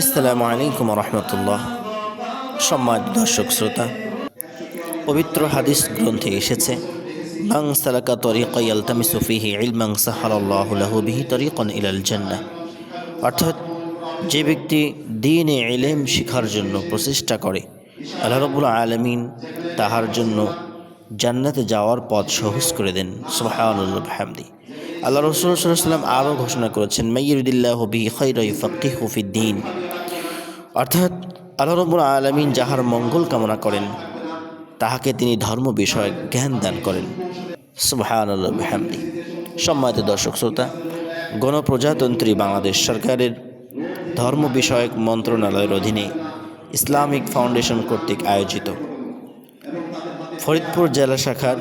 আসসালামু আলাইকুম রহমতুল্লাহ। সম্মানিত দর্শক শ্রোতা, পবিত্র হাদিস গ্রন্থে এসেছে মাং সালাকা তরিকা ইয়ালতামিসু ফিহি ইলমাং সাহারাল্লাহু লাহু বিহি তরিকন ইলাল জান্নাহ। অর্থাৎ, যে ব্যক্তি দিনে ইলেম শিখার জন্য প্রচেষ্টা করে, আল্লাহ রব্বুল আলমিন তাহার জন্য জান্নাতে যাওয়ার পথ সহজ করে দেন। সুবহানাল্লাহ হামদি আল্লাহ রসুল সাল্লাম আরও ঘোষণা করেছেন মাইয়ুদিল্লাহ বিহি খৈরই ফকিহ হুফিদ্দিন অর্থাৎ আল্লাহ রব্বুল আলমিন যাহার মঙ্গল কামনা করেন, তাহাকে তিনি ধর্ম বিষয়ক জ্ঞান দান করেন। সুবহানাল্লাহ সম্মানিত দর্শক শ্রোতা, গণপ্রজাতন্ত্রী বাংলাদেশ সরকারের ধর্ম বিষয়ক মন্ত্রণালয়ের অধীনে ইসলামিক ফাউন্ডেশন কর্তৃক আয়োজিত ফরিদপুর জেলা শাখার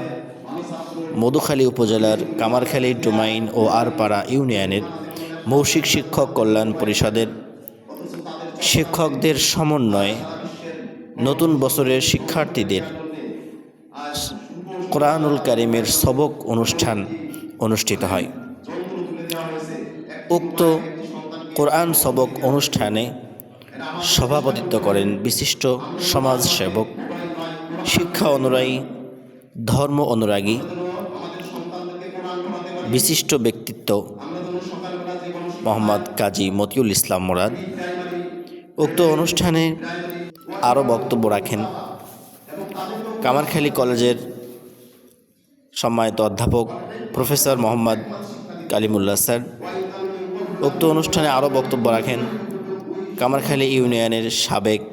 মধুখালী উপজেলার কামারখালী ডোমাইন ও আরপাড়া ইউনিয়নের মৌসিক শিক্ষক কল্যাণ পরিষদের শিক্ষকদের সমন্বয়ে নতুন বছরের শিক্ষার্থীদের কোরআনুল কারিমের সবক অনুষ্ঠান অনুষ্ঠিত হয়। উক্ত কোরআন সবক অনুষ্ঠানে সভাপতিত্ব করেন বিশিষ্ট সমাজসেবক, শিক্ষা অনুরাগী ধর্ম অনুরাগী, বিশিষ্ট ব্যক্তিত্ব মোহাম্মদ কাজী মতিউল ইসলাম মোরাদ উক্ত অনুষ্ঠানে আরও বক্তব্য রাখেন। কামারখালী কলেজের সম্মানিত অধ্যাপক প্রফেসর মোহাম্মদ কালিমুল্লাহ স্যার। উক্ত অনুষ্ঠানে আরও বক্তব্য রাখেন কামারখালী ইউনিয়নের সাবেক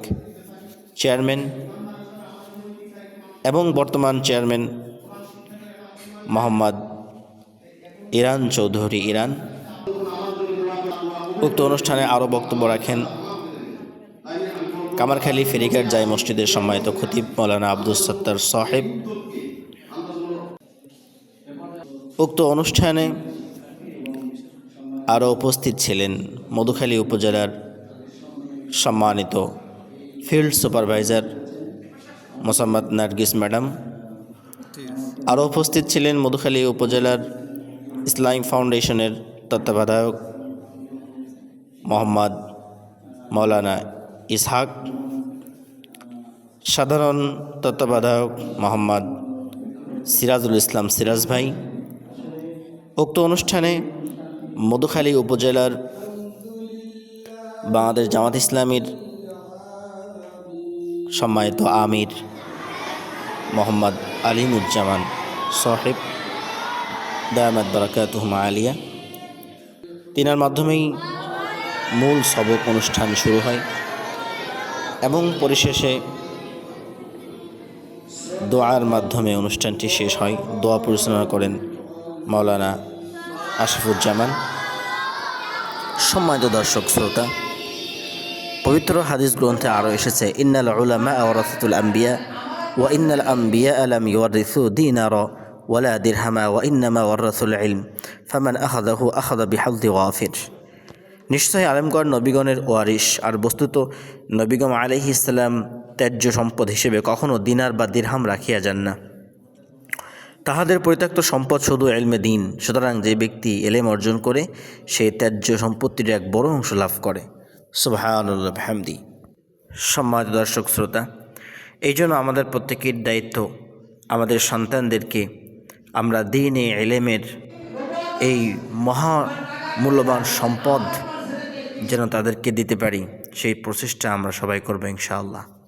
চেয়ারম্যান এবং বর্তমান চেয়ারম্যান মোহাম্মদ ইরান চৌধুরী ইরান। উক্ত অনুষ্ঠানে আরও বক্তব্য রাখেন কামারখালী ফেরিঘাট জাই মসজিদের সম্মানিত খতিব মৌলানা আব্দুল সত্তার সাহেব। উক্ত অনুষ্ঠানে আরও উপস্থিত ছিলেন মধুখালী উপজেলার সম্মানিত field supervisor Mosammat Nargis madam. আরও উপস্থিত ছিলেন মধুখালী উপজেলার ইসলাম ফাউন্ডেশনের তত্ত্বাবধায়ক মোহাম্মদ মৌলানা ইসহাক, সাধারণ তত্ত্বাবধায়ক মোহাম্মদ সিরাজুল ইসলাম সিরাজ ভাই। উক্ত অনুষ্ঠানে মধুখালী উপজেলার বাংলাদেশ জামাত ইসলামীর সম্মানিত আমির মোহাম্মদ আলিমুজ্জামান সাহেব, দায়ামাত বারাকাতুহমা আলিয়া। তিনার মাধ্যমেই মূল সবক অনুষ্ঠান শুরু হয়। এবং পরিশেষে দোয়ার মাধ্যমে অনুষ্ঠানটি শেষ হয়। দোয়া পরিচালনা করেন মাওলানা আশিফুজ্জামান সম্মানিত দর্শক, শ্রোতা, পবিত্র হাদিস গ্রন্থে আরও এসেছে, ইন্নাল উলামা ওয়ারাসাতুল আম্বিয়া ওয়া ইন্নাল আম্বিয়া আলাম ইউয়ারিসু দিনার ওয়ালা দিরহামা ওয়া ইন্নামা ওয়ারাসুল ইলম। ফামান আখাদাহু আখাদা বিহাদ্দি ওয়াফির। নিশ্চয়ই আলমগড় নবীগণের ওয়ারিস আর বস্তুত নবীগম আলহি ইসলাম ত্যায্য সম্পদ হিসেবে কখনও দিনার বা দিরহাম রাখিয়া যান না। তাহাদের পরিত্যক্ত সম্পদ শুধু এলমে দিন, সুতরাং যে ব্যক্তি এলেম অর্জন করে সেই ত্যায্য সম্পত্তির এক বড় অংশ লাভ করে। সুবাহানুল্লাহ হামদি সম্মানিত দর্শক, শ্রোতা, এই জন্য আমাদের প্রত্যেকের দায়িত্ব আমাদের সন্তানদেরকে আমরা দিনে এলেমের এই মহা মূল্যবান সম্পদ যেন তাদেরকে দিতে পারি সেই প্রচেষ্টা আমরা সবাই করব ইনশাআল্লাহ।